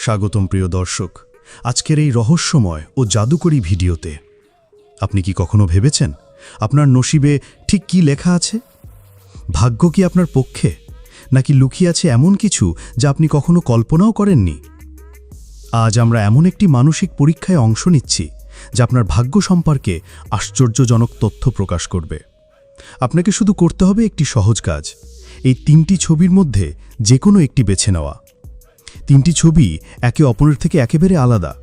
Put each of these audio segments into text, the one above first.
স্বাগতম প্রিয় দর্শক। আজকের এই রহস্যময় ও জাদুকরী ভিডিওতে আপনি কি কখনো ভেবেছেন আপনার নসিবে ঠিক কি লেখা আছে? ভাগ্য কি আপনার পক্ষে? নাকি লুকিয়ে আছে এমন কিছু যা আপনি কখনো কল্পনাও করেননি? আজ আমরা এমন একটি মানসিক পরীক্ষায় অংশ নিচ্ছি যা আপনার ভাগ্য সম্পর্কে আশ্চর্যজনক তথ্য প্রকাশ করবে। আপনাকে শুধু করতে হবে একটি সহজ কাজ। এই তিনটি ছবির মধ্যে যে কোনো একটি বেছে নেওয়া। তিনটি ছবি একে অপরের থেকে একেবারে আলাদা।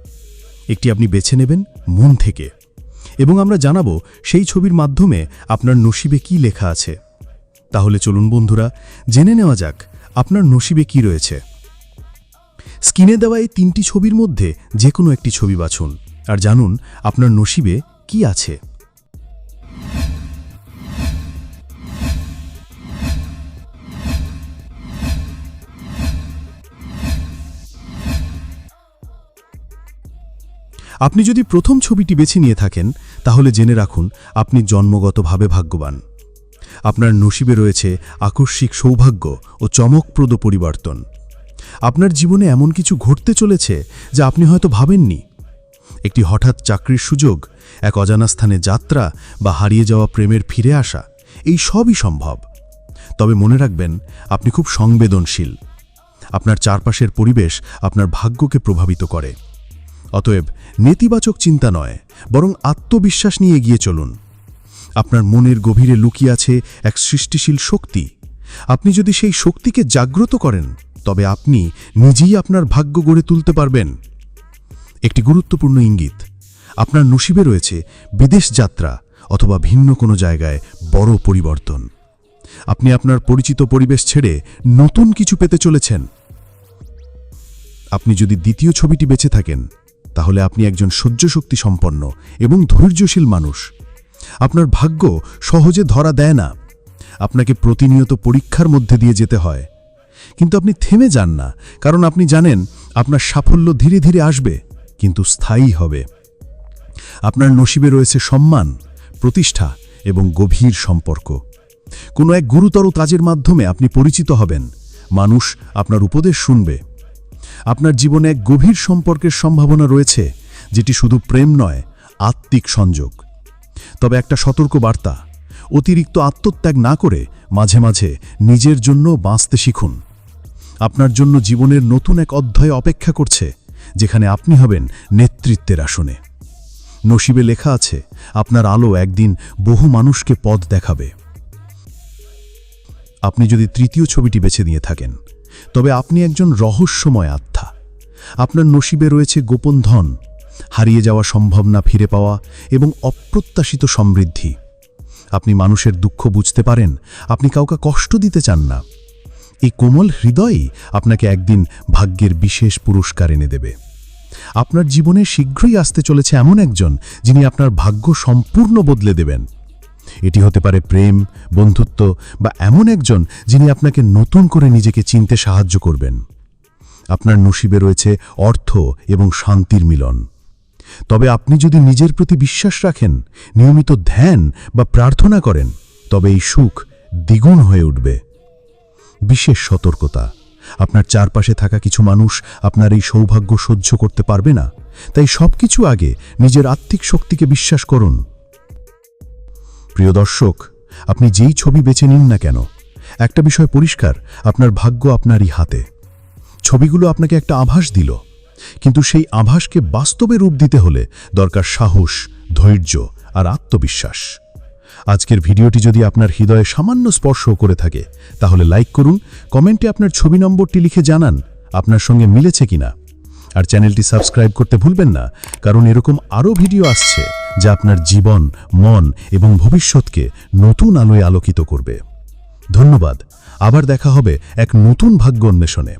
একটি আপনি বেছে নেবেন মন থেকে। এবং আমরা জানাব সেই ছবির মাধ্যমে আপনার নসিবে কি লেখা আছে। তাহলে চলুন বন্ধুরা, জেনে নেওয়া যাক আপনার নসিবে কি রয়েছে। স্ক্রিনে দেওয়া এই তিনটি ছবির মধ্যে যে কোনো একটি ছবি বাছুন। আর জানুন আপনার নসিবে কি আছে। আপনি যদি প্রথম ছবিটি বেছে নিয়ে থাকেন, তাহলে জেনে রাখুন, আপনি জন্মগতভাবে ভাগ্যবান। আপনার নসিবে রয়েছে আকস্মিক সৌভাগ্য ও চমকপ্রদ পরিবর্তন। আপনার জীবনে এমন কিছু ঘটতে চলেছে যা আপনি হয়তো ভাবেননি। একটি হঠাৎ চাকরির সুযোগ, এক অজানা স্থানে যাত্রা বা হারিয়ে যাওয়া প্রেমের ফিরে আসা, এই সবই সম্ভব। তবে মনে রাখবেন, আপনি খুব সংবেদনশীল। আপনার চারপাশের পরিবেশ আপনার ভাগ্যকে প্রভাবিত করে। অতএব নেতিবাচক চিন্তা নয়, বরং আত্মবিশ্বাস নিয়ে এগিয়ে চলুন। আপনার মনের গভীরে লুকিয়ে আছে এক সৃষ্টিশীল শক্তি। আপনি যদি সেই শক্তিকে জাগ্রত করেন, তবে আপনি নিজেই আপনার ভাগ্য গড়ে তুলতে পারবেন। একটি গুরুত্বপূর্ণ ইঙ্গিত, আপনার নসিবে রয়েছে বিদেশ যাত্রা অথবা ভিন্ন কোনো জায়গায় বড় পরিবর্তন। আপনি আপনার পরিচিত পরিবেশ ছেড়ে নতুন কিছু পেতে চলেছেন। আপনি যদি দ্বিতীয় ছবিটি বেছে থাকেন তাহলে আপনি একজন সহ্যশক্তি সম্পন্ন এবং ধৈর্যশীল মানুষ। আপনার ভাগ্য সহজে ধরা দেয় না। আপনাকে প্রতিনিয়ত পরীক্ষার মধ্যে দিয়ে যেতে হয়। কিন্তু আপনি থেমে যান না, কারণ আপনি জানেন আপনার সাফল্য ধীরে ধীরে আসবে, কিন্তু স্থায়ী হবে। আপনার নসিবে রয়েছে সম্মান, প্রতিষ্ঠা এবং গভীর সম্পর্ক। কোনো এক গুরুতর কাজের মাধ্যমে আপনি পরিচিত হবেন। মানুষ আপনার উপদেশ শুনবে। আপনার জীবনে এক গভীর সম্পর্কের সম্ভাবনা রয়েছে, যেটি শুধু প্রেম নয়, আত্মিক সংযোগ। তবে একটা সতর্ক বার্তা, অতিরিক্ত আত্মত্যাগ না করে মাঝে মাঝে নিজের জন্য বাঁচতে শিখুন। আপনার জন্য জীবনের নতুন এক অধ্যায় অপেক্ষা করছে, যেখানে আপনি হবেন নেতৃত্বের আসনে। নসিবে লেখা আছে, আপনার আলো একদিন বহু মানুষকে পথ দেখাবে। আপনি যদি তৃতীয় ছবিটি বেছে নিয়ে থাকেন তবে আপনি একজন রহস্যময় আত্মা। আপনার নসিবে রয়েছে গোপন ধন, হারিয়ে যাওয়া সম্ভব না ফিরে পাওয়া এবং অপ্রত্যাশিত সমৃদ্ধি। আপনি মানুষের দুঃখ বুঝতে পারেন, আপনি কাউকে কষ্ট দিতে চান না। এই কোমল হৃদয়ই আপনাকে একদিন ভাগ্যের বিশেষ পুরস্কার এনে দেবে। আপনার জীবনে শীঘ্রই আসতে চলেছে এমন একজন যিনি আপনার ভাগ্য সম্পূর্ণ বদলে দেবেন। এটি হতে পারে প্রেম, বন্ধুত্ব বা এমন একজন যিনি আপনাকে নতুন করে নিজেকে চিনতে সাহায্য করবেন। আপনার নসিবে রয়েছে অর্থ এবং শান্তির মিলন। তবে আপনি যদি নিজের প্রতি বিশ্বাস রাখেন, নিয়মিত ধ্যান বা প্রার্থনা করেন, তবে এই সুখ দ্বিগুণ হয়ে উঠবে। বিশেষ সতর্কতা, আপনার চারপাশে থাকা কিছু মানুষ আপনার এই সৌভাগ্য সহ্য করতে পারবে না, তাই সবকিছু আগে নিজের আত্মিক শক্তিকে বিশ্বাস করুন। প্রিয় দর্শক, আপনি যেই ছবি বেছে নিন না কেন, একটা বিষয় পরিষ্কার, আপনার ভাগ্য আপনারই হাতে। ছবিগুলো আপনাকে একটা আভাস দিল, কিন্তু সেই আভাসকে বাস্তবে রূপ দিতে হলে দরকার সাহস, ধৈর্য আর আত্মবিশ্বাস। আজকের ভিডিওটি যদি আপনার হৃদয়ে সামান্য স্পর্শ করে থাকে, তাহলে লাইক করুন, কমেন্টে আপনার ছবি নম্বরটি লিখে জানান, আপনার সঙ্গে মিলেছে কিনা। আর চ্যানেলটি সাবস্ক্রাইব করতে ভুলবেন না, কারণ এরকম আরও ভিডিও আসছে যা আপনার জীবন, মন এবং ভবিষ্যৎকে নতুন আলোয় আলোকিত করবে। ধন্যবাদ। আবার দেখা হবে এক নতুন ভাগ্য অন্বেষণে।